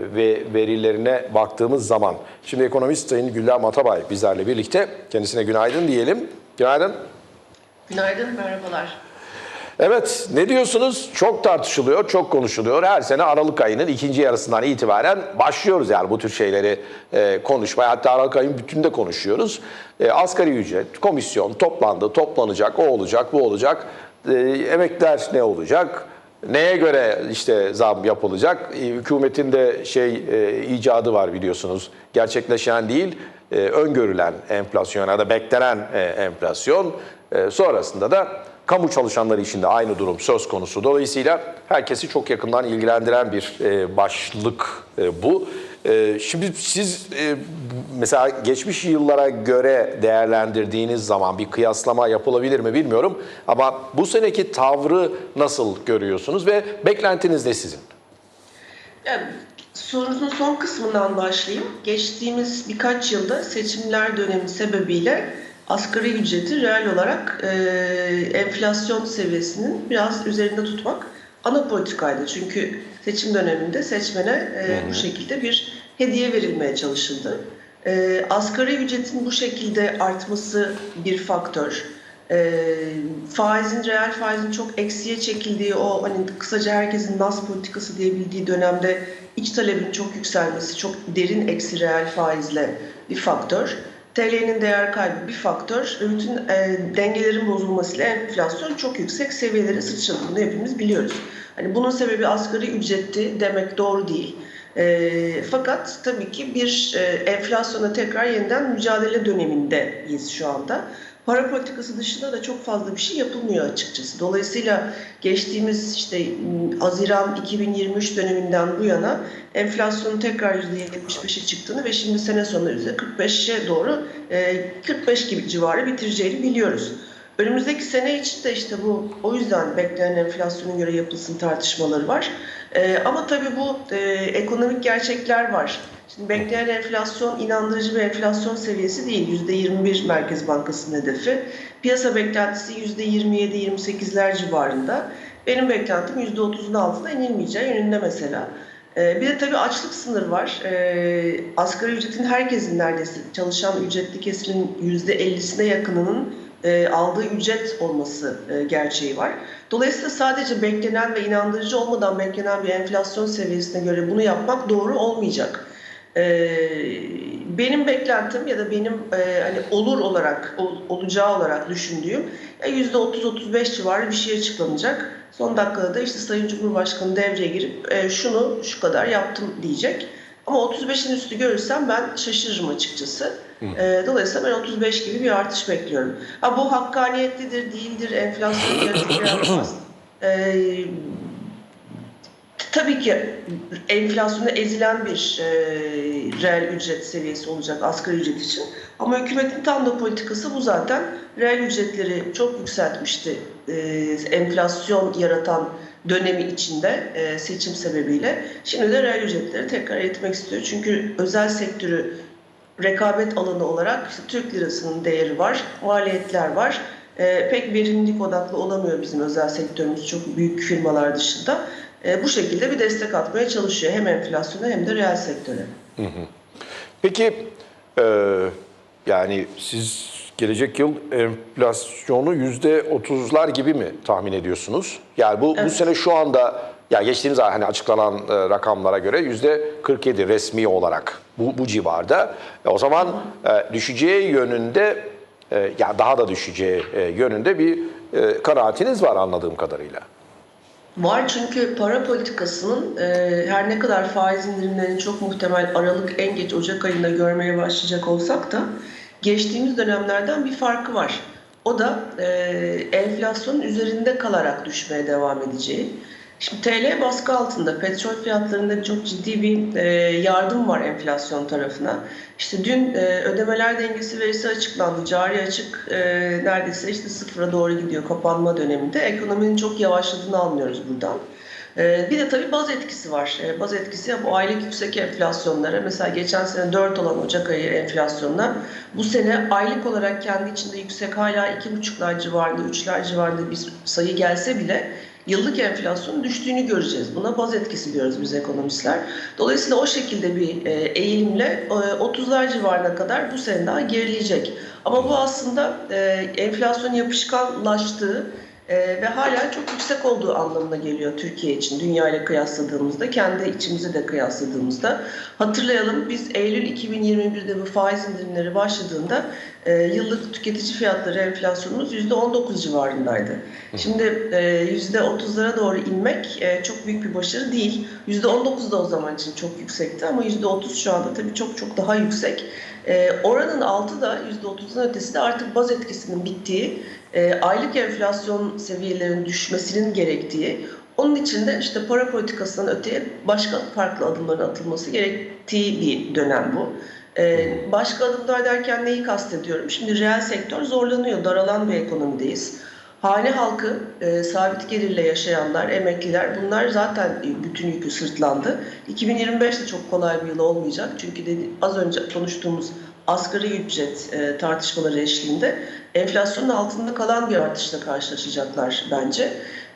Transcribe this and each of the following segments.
ve verilerine baktığımız zaman. Şimdi ekonomist Sayın Güller Matabay bizlerle birlikte. Kendisine günaydın diyelim. Günaydın. Günaydın, merhabalar. Evet, ne diyorsunuz? Çok tartışılıyor, çok konuşuluyor. Her sene Aralık ayının ikinci yarısından itibaren başlıyoruz yani bu tür şeyleri e, konuşmaya. Hatta Aralık ayının bütününde konuşuyoruz. E, asgari ücret, komisyon toplandı, toplanacak, o olacak, bu olacak. E, emekler ne olacak? Neye göre işte zam yapılacak? E, hükümetin de şey e, icadı var biliyorsunuz. Gerçekleşen değil, e, öngörülen enflasyon ya da beklenen e, enflasyon. E, sonrasında da kamu çalışanları için de aynı durum söz konusu. Dolayısıyla herkesi çok yakından ilgilendiren bir e, başlık e, bu. E, şimdi siz e, mesela geçmiş yıllara göre değerlendirdiğiniz zaman bir kıyaslama yapılabilir mi bilmiyorum. Ama bu seneki tavrı nasıl görüyorsunuz ve beklentiniz ne sizin? Yani, sorunun son kısmından başlayayım. Geçtiğimiz birkaç yılda seçimler dönemi sebebiyle asgari ücreti reel olarak e, enflasyon seviyesinin biraz üzerinde tutmak ana politikaydı. Çünkü seçim döneminde seçmene e, bu şekilde bir hediye verilmeye çalışıldı. E, asgari ücretin bu şekilde artması bir faktör. E, faizin, reel faizin çok eksiye çekildiği o hani kısaca herkesin nas politikası diye bildiği dönemde iç talebin çok yükselmesi, çok derin eksi reel faizle bir faktör. TL'nin değer kaybı bir faktör bütün e, dengelerin bozulmasıyla enflasyon çok yüksek seviyelere sıçradığını hepimiz biliyoruz. Hani bunun sebebi asgari ücretti demek doğru değil. E, fakat tabii ki bir e, enflasyona tekrar yeniden mücadele dönemindeyiz şu anda. Para politikası dışında da çok fazla bir şey yapılmıyor açıkçası. Dolayısıyla geçtiğimiz işte Haziran 2023 döneminden bu yana enflasyonun tekrar %75'e çıktığını ve şimdi sene sonu %45'e doğru 45 gibi civarı bitireceğini biliyoruz. Önümüzdeki sene için de işte bu o yüzden beklenen enflasyona göre yapılsın tartışmaları var. Ee, ama tabii bu e, ekonomik gerçekler var. Şimdi beklenen enflasyon inandırıcı bir enflasyon seviyesi değil. %21 Merkez Bankası'nın hedefi. Piyasa beklentisi %27-28'ler civarında. Benim beklentim %30'un altına inilmeyeceği yönünde mesela. Ee, bir de tabii açlık sınırı var. Ee, asgari ücretin herkesin neredeyse çalışan ücretli kesimin %50'sine yakınının e, aldığı ücret olması e, gerçeği var. Dolayısıyla sadece beklenen ve inandırıcı olmadan beklenen bir enflasyon seviyesine göre bunu yapmak doğru olmayacak. E, benim beklentim ya da benim e, hani olur olarak ol, olacağı olarak düşündüğüm yüzde 30-35 civarı bir şey açıklanacak. Son dakikada da işte Sayın Cumhurbaşkanı devreye girip e, şunu şu kadar yaptım diyecek. Ama 35'in üstü görürsem ben şaşırırım açıkçası. E, dolayısıyla ben 35 gibi bir artış bekliyorum. Ha bu hakkaniyetlidir, değildir, enflasyon yaratmaz. E, tabii ki enflasyona ezilen bir e, reel ücret seviyesi olacak asgari ücret için. Ama hükümetin tam da politikası bu zaten. Reel ücretleri çok yükseltmişti e, enflasyon yaratan dönemi içinde e, seçim sebebiyle. Şimdi de reel ücretleri tekrar eritmek istiyor. Çünkü özel sektörü rekabet alanı olarak işte Türk lirasının değeri var, maliyetler var. E, pek verimlilik odaklı olamıyor bizim özel sektörümüz çok büyük firmalar dışında. E, bu şekilde bir destek atmaya çalışıyor hem enflasyona hem de reel sektöre. Hı hı. Peki e, yani siz gelecek yıl enflasyonu yüzde otuzlar gibi mi tahmin ediyorsunuz? Yani bu, Evet. bu sene şu anda ya geçtiğimiz ay hani açıklanan e, rakamlara göre yüzde 47 resmi olarak bu, bu civarda. E, o zaman e, düşeceği yönünde e, ya daha da düşeceği e, yönünde bir e, kanaatiniz var anladığım kadarıyla. Var çünkü para politikasının e, her ne kadar faiz indirimlerini çok muhtemel Aralık en geç Ocak ayında görmeye başlayacak olsak da geçtiğimiz dönemlerden bir farkı var. O da e, enflasyonun üzerinde kalarak düşmeye devam edeceği. Şimdi TL baskı altında petrol fiyatlarında çok ciddi bir e, yardım var enflasyon tarafına. İşte dün e, ödemeler dengesi verisi açıklandı. Cari açık e, neredeyse işte sıfıra doğru gidiyor kapanma döneminde. Ekonominin çok yavaşladığını anlıyoruz buradan. E, bir de tabii baz etkisi var. E, baz etkisi bu aylık yüksek enflasyonlara. Mesela geçen sene 4 olan Ocak ayı enflasyonuna bu sene aylık olarak kendi içinde yüksek hala 2,5'lar civarında, 3'ler civarında bir sayı gelse bile yıllık enflasyonun düştüğünü göreceğiz. Buna baz etkisi diyoruz biz ekonomistler. Dolayısıyla o şekilde bir e, eğilimle e, 30'lar civarına kadar bu sene daha gerileyecek. Ama bu aslında e, enflasyon yapışkanlaştığı e, ve hala çok yüksek olduğu anlamına geliyor Türkiye için dünya ile kıyasladığımızda, kendi içimizi de kıyasladığımızda. Hatırlayalım biz Eylül 2021'de bu faiz indirimleri başladığında e, yıllık tüketici fiyatları enflasyonumuz %19 civarındaydı. Şimdi e, %30'lara doğru inmek e, çok büyük bir başarı değil. %19 da o zaman için çok yüksekti ama %30 şu anda tabii çok çok daha yüksek. E, oranın altı da %30'un ötesi de artık baz etkisinin bittiği, e, aylık enflasyon seviyelerinin düşmesinin gerektiği, onun için de işte para politikasından öteye başka farklı adımların atılması gerektiği bir dönem bu. Ee, başka adımlar derken neyi kastediyorum? Şimdi reel sektör zorlanıyor, daralan bir ekonomideyiz. Hane halkı, e, sabit gelirle yaşayanlar, emekliler bunlar zaten bütün yükü sırtlandı. 2025 de çok kolay bir yıl olmayacak. Çünkü dedi, az önce konuştuğumuz asgari ücret e, tartışmaları eşliğinde enflasyonun altında kalan bir artışla karşılaşacaklar bence.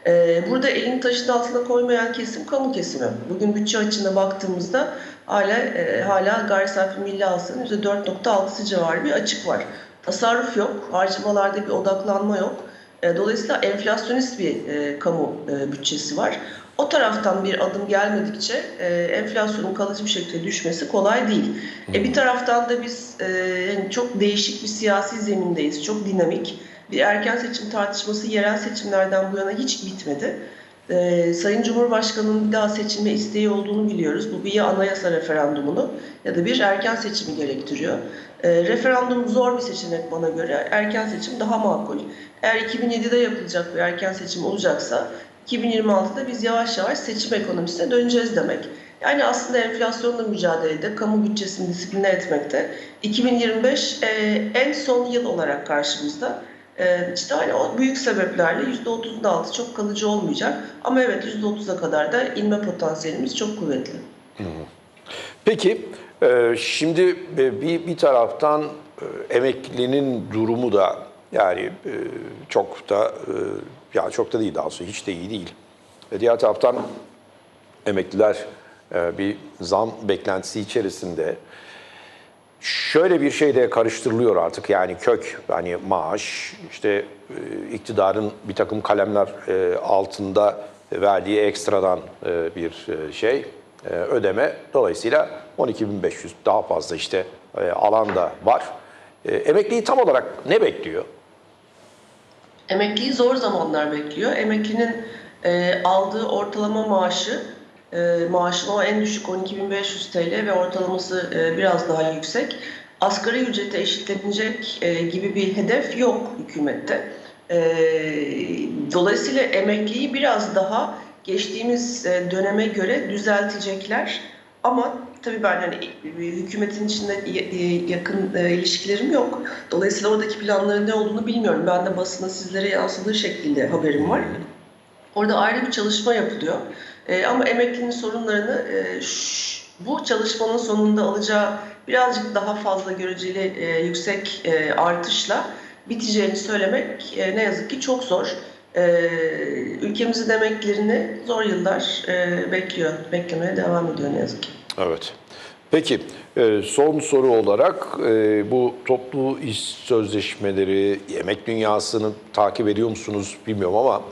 E, burada elini taşın altına koymayan kesim kamu kesimi. Bugün bütçe açığına baktığımızda hala e, hala gayri safi milli hasılanın %4.6'sı civarı bir açık var. Tasarruf yok, harcamalarda bir odaklanma yok. E, dolayısıyla enflasyonist bir e, kamu e, bütçesi var. O taraftan bir adım gelmedikçe e, enflasyonun kalıcı bir şekilde düşmesi kolay değil. E, bir taraftan da biz e, yani çok değişik bir siyasi zemindeyiz, çok dinamik. Bir erken seçim tartışması yerel seçimlerden bu yana hiç bitmedi. Ee, Sayın Cumhurbaşkanı'nın bir daha seçilme isteği olduğunu biliyoruz. Bu bir ya anayasa referandumunu ya da bir erken seçimi gerektiriyor. Ee, referandum zor bir seçenek bana göre. Erken seçim daha makul. Eğer 2007'de yapılacak bir erken seçim olacaksa 2026'da biz yavaş yavaş seçim ekonomisine döneceğiz demek. Yani aslında enflasyonla mücadelede, kamu bütçesini disipline etmekte 2025 e, en son yıl olarak karşımızda. Ee, işte hani o büyük sebeplerle %30'un altı çok kalıcı olmayacak. Ama evet %30'a kadar da inme potansiyelimiz çok kuvvetli. Peki e, şimdi e, bir, bir taraftan e, emeklinin durumu da yani e, çok da ya çok da değil daha hiç de iyi değil. Diğer taraftan emekliler bir zam beklentisi içerisinde. Şöyle bir şey de karıştırılıyor artık. Yani kök hani maaş işte iktidarın bir takım kalemler altında verdiği ekstradan bir şey ödeme dolayısıyla 12.500 daha fazla işte e, alan da var. E, emekliyi tam olarak ne bekliyor? Emekliyi zor zamanlar bekliyor. Emeklinin e, aldığı ortalama maaşı, e, maaşın o en düşük 12.500 TL ve ortalaması e, biraz daha yüksek. Asgari ücrete eşitlenecek e, gibi bir hedef yok hükümette. E, dolayısıyla emekliyi biraz daha geçtiğimiz e, döneme göre düzeltecekler. Ama tabii ben hani hükümetin içinde yakın e, ilişkilerim yok. Dolayısıyla oradaki planların ne olduğunu bilmiyorum. Ben de basına sizlere yansıdığı şekilde haberim var. Orada ayrı bir çalışma yapılıyor. E, ama emeklinin sorunlarını e, bu çalışmanın sonunda alacağı birazcık daha fazla göreceli e, yüksek e, artışla biteceğini söylemek e, ne yazık ki çok zor. E, ülkemizin emeklerini zor yıllar e, bekliyor, beklemeye devam ediyor ne yazık ki. Evet. Peki e, son soru olarak e, bu toplu iş sözleşmeleri, yemek dünyasını takip ediyor musunuz bilmiyorum ama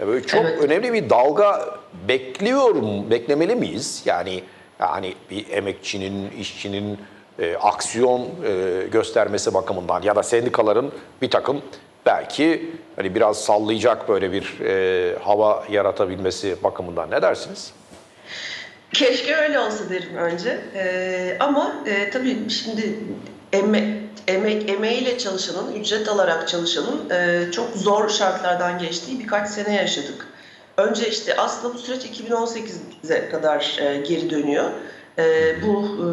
e, böyle çok Evet. önemli bir dalga bekliyorum, beklemeli miyiz? Yani yani bir emekçinin, işçinin e, aksiyon e, göstermesi bakımından ya da sendikaların bir takım belki hani biraz sallayacak böyle bir e, hava yaratabilmesi bakımından ne dersiniz? Keşke öyle olsa derim önce. Ee, ama e, tabii şimdi eme, emek emeğiyle çalışanın, ücret alarak çalışanın e, çok zor şartlardan geçtiği birkaç sene yaşadık. Önce işte aslında bu süreç 2018'e kadar e, geri dönüyor. E, bu e,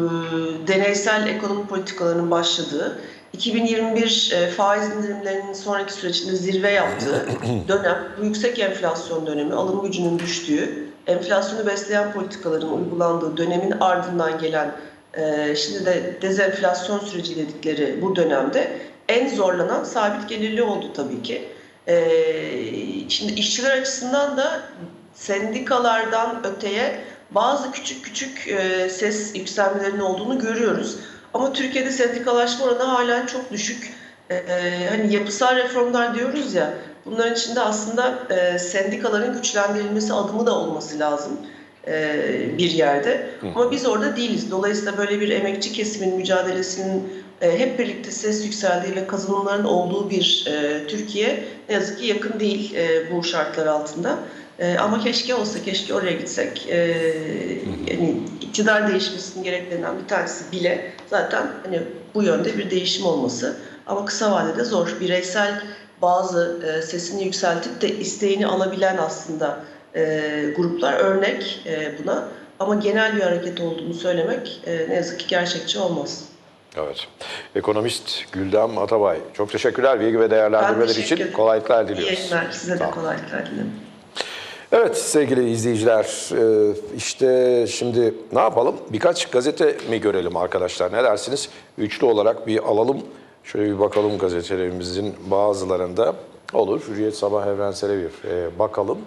deneysel ekonomi politikalarının başladığı, 2021 e, faiz indirimlerinin sonraki sürecinde zirve yaptığı dönem, bu yüksek enflasyon dönemi, alım gücünün düştüğü, enflasyonu besleyen politikaların uygulandığı dönemin ardından gelen e, şimdi de dezenflasyon süreci dedikleri bu dönemde en zorlanan sabit gelirli oldu tabii ki. E, şimdi işçiler açısından da sendikalardan öteye bazı küçük küçük ses yükselmelerinin olduğunu görüyoruz. Ama Türkiye'de sendikalaşma oranı halen çok düşük. E, e, hani yapısal reformlar diyoruz ya, bunların içinde aslında e, sendikaların güçlendirilmesi adımı da olması lazım e, bir yerde. Ama biz orada değiliz. Dolayısıyla böyle bir emekçi kesimin mücadelesinin e, hep birlikte ses yükseldiği ve kazanımların olduğu bir e, Türkiye ne yazık ki yakın değil e, bu şartlar altında. E, ama keşke olsa, keşke oraya gitsek. E, yani iktidar değişmesinin gereklerinden bir tanesi bile zaten hani bu yönde bir değişim olması. Ama kısa vadede zor. Bireysel bazı e, sesini yükseltip de isteğini alabilen aslında e, gruplar örnek e, buna. Ama genel bir hareket olduğunu söylemek e, ne yazık ki gerçekçi olmaz. Evet. Ekonomist Güldem Atabay. Çok teşekkürler bilgi ve değerlendirmeler teşekkür için. Kolaylıklar İyi diliyoruz. yayınlar. Size de Sağ olun. kolaylıklar dilerim. Evet sevgili izleyiciler e, işte şimdi ne yapalım? Birkaç gazete mi görelim arkadaşlar ne dersiniz? Üçlü olarak bir alalım. Şöyle bir bakalım gazetelerimizin bazılarında olur. Hürriyet Sabah Evrensel'e bir e, bakalım.